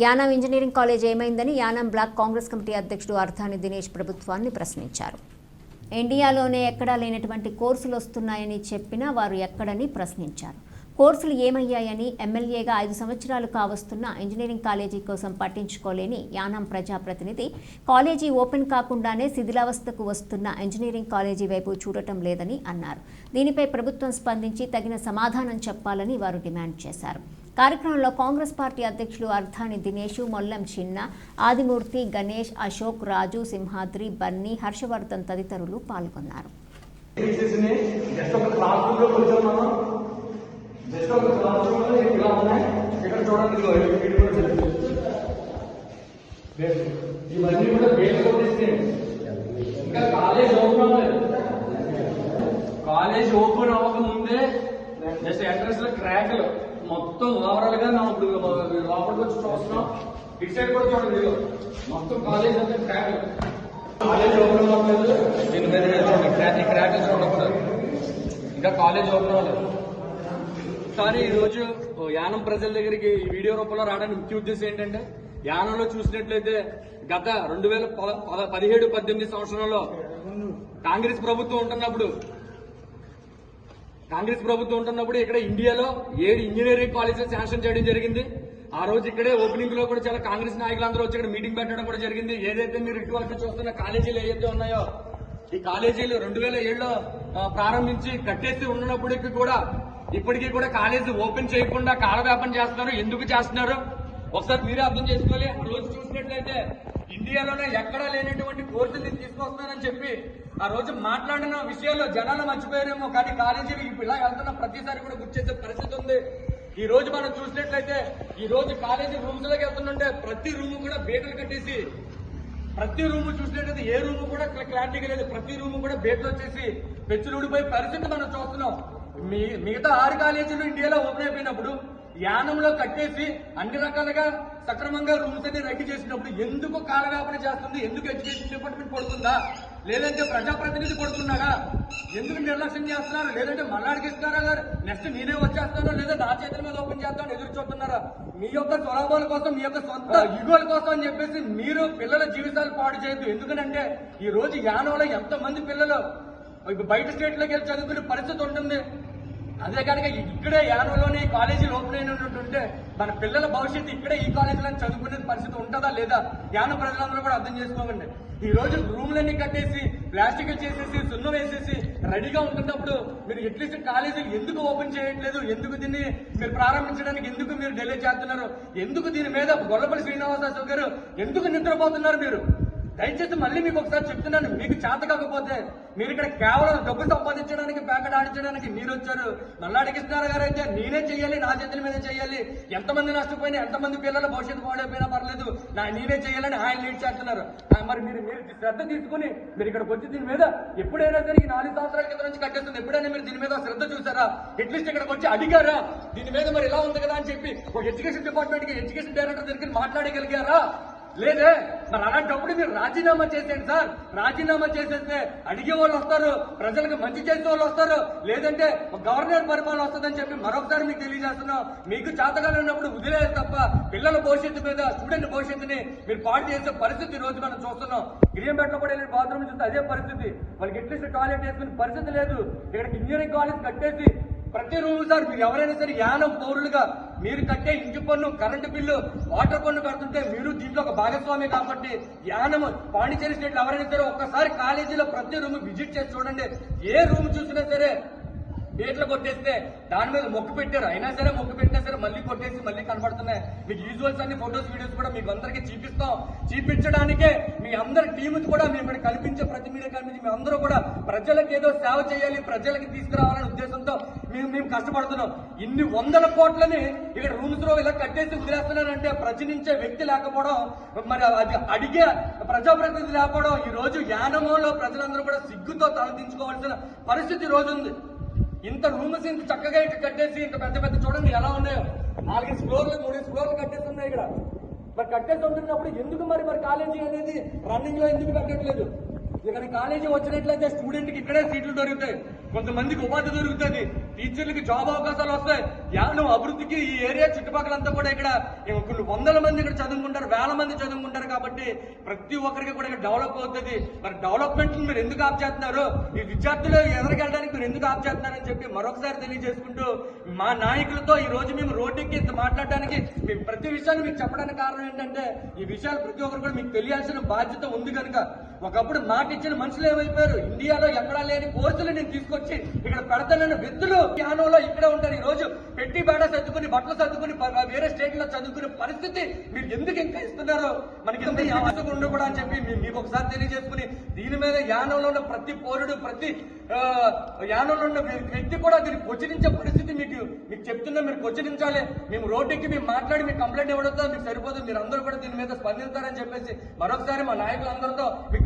Yanam engineering college ఏమైందని Yanam black Congress committee అధ్యక్షుడు అర్థాని దినేష్ ప్రభుత్వాన్ని ప్రశ్నించారు. ఇండియాలోనే ఎక్కడా లేనటువంటి కోర్సులు వస్తున్నాయని చెప్పినా వారు ఎక్కడని ప్రశ్నించారు. కోర్సులు ఏమయ్యాయని ఎమ్మెల్యేగా ఐదు సంవత్సరాలు కావస్తున్న ఇంజనీరింగ్ కాలేజీ కోసం పట్టించుకోలేని యానం ప్రజాప్రతినిధి కాలేజీ ఓపెన్ కాకుండానే శిథిలావస్థకు వస్తున్న ఇంజనీరింగ్ కాలేజీ వైపు చూడటం లేదని అన్నారు. దీనిపై ప్రభుత్వం స్పందించి తగిన సమాధానం చెప్పాలని వారు డిమాండ్ చేశారు. కార్యక్రమంలో కాంగ్రెస్ పార్టీ అధ్యక్షులు అర్థాని దినేష్ మొల్లం చిన్న ఆదిమూర్తి గణేష్ అశోక్ రాజు సింహాద్రి బన్నీ హర్షవర్ధన్ తదితరులు పాల్గొన్నారు. ఇవన్నీ కూడా ఇంకా college open college open just ఎంట్రన్స్లో క్రాక్లు మొత్తం ఓవరాల్గా మనం ఇప్పుడు లోపలికి వచ్చి చూస్తున్నాం. ఇటు సైడ్ కూడా చూడండి మొత్తం కాలేజ్ అంతా క్రాక్ కాలేజ్ ఓపెన్ అవ్వలేదు దీని మీద చూడండి క్రాక్ చూడకూడదు ఇంకా కాలేజ్ ఓపెన్ అవ్వలేదు. కానీ ఈరోజు యానం ప్రజల దగ్గరికి ఈ వీడియో రూపంలో రావడానికి ముఖ్య ఉద్దేశం ఏంటంటే యానంలో చూసినట్లయితే గత రెండు వేల పద- పద- పదిహేడు పద్దెనిమిది సంవత్సరంలో కాంగ్రెస్ ప్రభుత్వం ఉంటున్నప్పుడు కాంగ్రెస్ ప్రభుత్వం ఉంటున్నప్పుడు ఇక్కడ ఇండియాలో ఏడు ఇంజనీరింగ్ కాలేజెస్ శాంక్షన్ చేయడం జరిగింది. ఆ రోజు ఇక్కడే ఓపెనింగ్లో కూడా చాలా కాంగ్రెస్ నాయకులందరూ వచ్చి ఇక్కడ మీటింగ్ పెట్టడం కూడా జరిగింది. ఏదైతే మీరు ఇటువంటి చూస్తున్న కాలేజీలు ఏదైతే ఉన్నాయో ఈ కాలేజీలు రెండు వేల ఏడులో ప్రారంభించి కట్టేసి ఉన్నప్పటికీ కూడా ఇప్పటికీ కూడా కాలేజీ ఓపెన్ చేయకుండా కాలవ్యాపం చేస్తున్నారు. ఎందుకు చేస్తున్నారు? ఒకసారి మీరే అర్థం చేసుకోవాలి. ఆ రోజు చూసినట్లయితే ఇండియాలోనే ఎక్కడా లేనటువంటి కోర్సులు నేను తీసుకొస్తున్నానని చెప్పి ఆ రోజు మాట్లాడిన విషయాల్లో జనాలు మర్చిపోయారేమో కానీ కాలేజీకి ఇప్పుడు ఇలా వెళ్తున్న ప్రతిసారి కూడా గుర్తు చేసే పరిస్థితి ఉంది. ఈ రోజు మనం చూసినట్లయితే ఈ రోజు కాలేజీ రూమ్స్లోకి వెళ్తుంటే ప్రతి రూమ్ కూడా బేటలు కట్టేసి ప్రతి రూమ్ చూసినట్లయితే ఏ రూమ్ కూడా క్లారిటీగా లేదు. ప్రతి రూమ్ కూడా బేట్లు వచ్చేసి పెచ్చులుడిపోయే పరిస్థితి మనం చూస్తున్నాం. మీ మిగతా ఆరు కాలేజీలు ఇండియాలో ఓపెన్ అయిపోయినప్పుడు యానంలో కట్టేసి అన్ని రకాలుగా సక్రమంగా రూమ్స్ అన్ని రెడీ చేసినప్పుడు ఎందుకు కాలవ్యాపన చేస్తుంది? ఎందుకు ఎడ్యుకేషన్ డిపార్ట్మెంట్ పడుతుందా లేదంటే ప్రజాప్రతినిధి పడుతున్నాడా ఎందుకు నిర్లక్ష్యం చేస్తున్నారు? లేదంటే మల్లాడికిస్తున్నారా గారు నెక్స్ట్ నేనే వచ్చేస్తానో లేదా నా చేతుల మీద ఓపెన్ చేస్తాను ఎదురు చూస్తున్నారా? మీ యొక్క స్వలాభాల కోసం మీ యొక్క సొంత యుగోల కోసం అని చెప్పేసి మీరు పిల్లల జీవితాలు పాడు చేయొద్దు. ఎందుకనంటే ఈ రోజు యానంలో ఎంత మంది పిల్లలు బయట స్టేట్లోకి వెళ్ళి చదువుకునే పరిస్థితి ఉంటుంది. అదే కనుక ఇక్కడే యానంలోనే ఈ కాలేజీలు ఓపెన్ అయినట్టుంటే మన పిల్లల భవిష్యత్తు ఇక్కడే ఈ కాలేజీలో చదువుకునే పరిస్థితి ఉంటుందా లేదా యాన ప్రజలందరూ కూడా అర్థం చేసుకోకండి ఈ రోజు రూమ్లన్నీ కట్టేసి ప్లాస్టిక్ చేసేసి సున్నం వేసేసి రెడీగా ఉంటున్నప్పుడు మీరు అట్లీస్ట్ కాలేజీలు ఎందుకు ఓపెన్ చేయట్లేదు? ఎందుకు దీన్ని మీరు ప్రారంభించడానికి ఎందుకు మీరు డిలే చేస్తున్నారు? ఎందుకు దీని మీద గొల్లపల్లి శ్రీనివాసరావు గారు ఎందుకు నిద్రపోతున్నారు మీరు? దయచేసి మళ్ళీ మీకు ఒకసారి చెప్తున్నాను. మీకు చేత కాకపోతే మీరు ఇక్కడ కేవలం డబ్బు సంపాదించడానికి ప్యాకెట్ ఆడించడానికి మీరు వచ్చారు. నల్లాడి కృష్ణారావు గారు అయితే నేనే చెయ్యాలి నా చేతుల మీద చేయాలి ఎంతమంది నష్టపోయినా ఎంతమంది పిల్లల భవిష్యత్తు పాడైపోయినా పర్లేదు. నా నేనే చేయాలని ఆయన లీడ్ చేస్తున్నారు. మరి మీరు మీరు శ్రద్ధ తీసుకుని మీరు ఇక్కడికి వచ్చి దీని మీద ఎప్పుడైనా సరే ఈ నాలుగు సంవత్సరాల కింద నుంచి కట్టేస్తుంది. ఎప్పుడైనా మీరు దీని మీద శ్రద్ధ చూసారా? అట్లీస్ట్ ఇక్కడికి వచ్చి అడిగారా? దీని మీద మరి ఇలా ఉంది కదా అని చెప్పి ఒక ఎడ్యుకేషన్ డిపార్ట్మెంట్కి ఎడ్యుకేషన్ డైరెక్టర్ దగ్గర మాట్లాడగలిగారా? లేదే మరి అలాంటప్పుడు మీరు రాజీనామా చేసేయండి సార్. రాజీనామా చేసేస్తే అడిగే వాళ్ళు వస్తారు ప్రజలకు మంచి చేసే వాళ్ళు వస్తారు. లేదంటే ఒక గవర్నర్ పరిపాలన వస్తుందని చెప్పి మరొకసారి మీకు తెలియజేస్తున్నాం. మీకు చేతగానే ఉన్నప్పుడు వదిలేదు తప్ప పిల్లల భవిష్యత్తు మీద స్టూడెంట్ భవిష్యత్తుని మీరు పాటు చేసే పరిస్థితి ఈ రోజు మనం చూస్తున్నాం. గిరియంపేటలో కూడా వెళ్ళి బాత్రూమ్ చూస్తే అదే పరిస్థితి. వాళ్ళకి ఎట్లీస్ట్ టాయిలెట్ వేసుకునే పరిస్థితి లేదు. ఇక్కడికి ఇంజనీరింగ్ కాలేజ్ కట్టేసి ప్రతి సార్ మీరు ఎవరైనా సరే యానం పౌరులుగా మీరు కట్టే ఇంటి పన్ను కరెంటు బిల్లు వాటర్ పన్ను కడుతుంటే మీరు దీంట్లో ఒక భాగస్వామి కాబట్టి యానం పాండిచేరి స్టేట్ ఎవరైనా సరే ఒక్కసారి కాలేజీలో ప్రతి రూమ్ విజిట్ చేసి చూడండి. ఏ రూమ్ చూసినా సరే గేట్లు కొట్టేస్తే దాని మీద మొక్కు పెట్టారు. అయినా సరే మొక్కు పెట్టినా సరే మళ్ళీ కొట్టేసి మీకు యూజువల్స్ అన్ని ఫొటోస్ వీడియోస్ కూడా మీకు అందరికీ చూపిస్తాం. చూపించడానికే మీ అందరి టీమ్ కూడా మేము ఇక్కడ కల్పించే ప్రతి మీడియా కల్పించి మేము అందరూ కూడా ప్రజలకు ఏదో సేవ చేయాలి ప్రజలకి తీసుకురావాలనే ఉద్దేశంతో మేము మేము కష్టపడుతున్నాం. ఇన్ని వందల కోట్లని ఇక్కడ రూమ్స్లో ఇలా కట్టేసి వదిలేస్తున్నానంటే ప్రజనించే వ్యక్తి లేకపోవడం మరి అది అడిగే ప్రజాప్రతినిధి లేకపోవడం ఈ రోజు యానమంలో ప్రజలందరూ కూడా సిగ్గుతో తలదించుకోవాల్సిన పరిస్థితి రోజు ఉంది. ఇంత రూమ్స్ ఇంత చక్కగా ఇట్లా కట్టేసి ఇంత పెద్ద పెద్ద చూడండి ఎలా ఉన్నాయో. నాలుగైదు ఫ్లోర్లు మూడేసి ఫ్లోర్లు కట్టేస్తున్నాయి ఇక్కడ. మరి కట్టేసి ఉంటున్నప్పుడు ఎందుకు మరి మరి కాలేజీ అనేది రన్నింగ్లో ఎందుకు కట్టట్లేదు? ఇక్కడ కాలేజీ వచ్చినట్లయితే స్టూడెంట్కి ఇక్కడే సీట్లు దొరుకుతాయి. కొంతమందికి ఉపాధి దొరుకుతుంది. టీచర్లకి జాబ్ అవకాశాలు వస్తాయి. యానం అభివృద్ధికి ఈ ఏరియా చుట్టుపక్కలంతా కూడా ఇక్కడ కొన్ని వందల మంది ఇక్కడ చదువుకుంటారు వేల మంది చదువుకుంటారు కాబట్టి ప్రతి ఒక్కరికి కూడా ఇక్కడ డెవలప్ అవుతుంది. మరి డెవలప్మెంట్ మీరు ఎందుకు ఆప్ చేస్తున్నారు? ఈ విద్యార్థులు ఎదరికెళ్ళడానికి మీరు ఎందుకు ఆప్ చేస్తున్నారని చెప్పి మరొకసారి తెలియజేసుకుంటూ మా నాయకులతో ఈ రోజు మేము రోడ్డుకి ఇంత మాట్లాడడానికి మేము ప్రతి విషయాన్ని మీకు చెప్పడానికి కారణం ఏంటంటే ఈ విషయాలు ప్రతి ఒక్కరు కూడా మీకు తెలియాల్సిన బాధ్యత ఉంది కనుక ఒకప్పుడు మాట ఇచ్చిన మనుషులు ఏమైపోయారు? ఇండియాలో ఎక్కడా లేని కోర్సులు నేను తీసుకొచ్చి ఇక్కడ పెడతానన్న వ్యక్తులు యానంలో ఇక్కడే ఉంటారు. ఈ రోజు పెట్టి బేడ సర్దుకుని బట్టలు సర్దుకుని వేరే స్టేట్లో చదువుకునే పరిస్థితి మీరు ఎందుకు ఇంకా ఇస్తున్నారు? మనకి అవసరం ఉండదు కూడా అని చెప్పి మీకు ఒకసారి తెలియజేసుకుని దీని మీద యానంలో ఉన్న ప్రతి పౌరుడు ప్రతి యానంలో ఉన్న వ్యక్తి కూడా దీన్ని క్వశ్చనించే పరిస్థితి మీకు మీకు చెప్తున్నా మీరు క్వశ్చనించాలి మేము రోడ్డుకి మేము మాట్లాడి మీకు కంప్లైంట్ ఇవ్వడంతో మీకు సరిపోదు. మీరు అందరూ కూడా దీని మీద స్పందించారని చెప్పేసి మరొకసారి మా నాయకులందరితో మీకు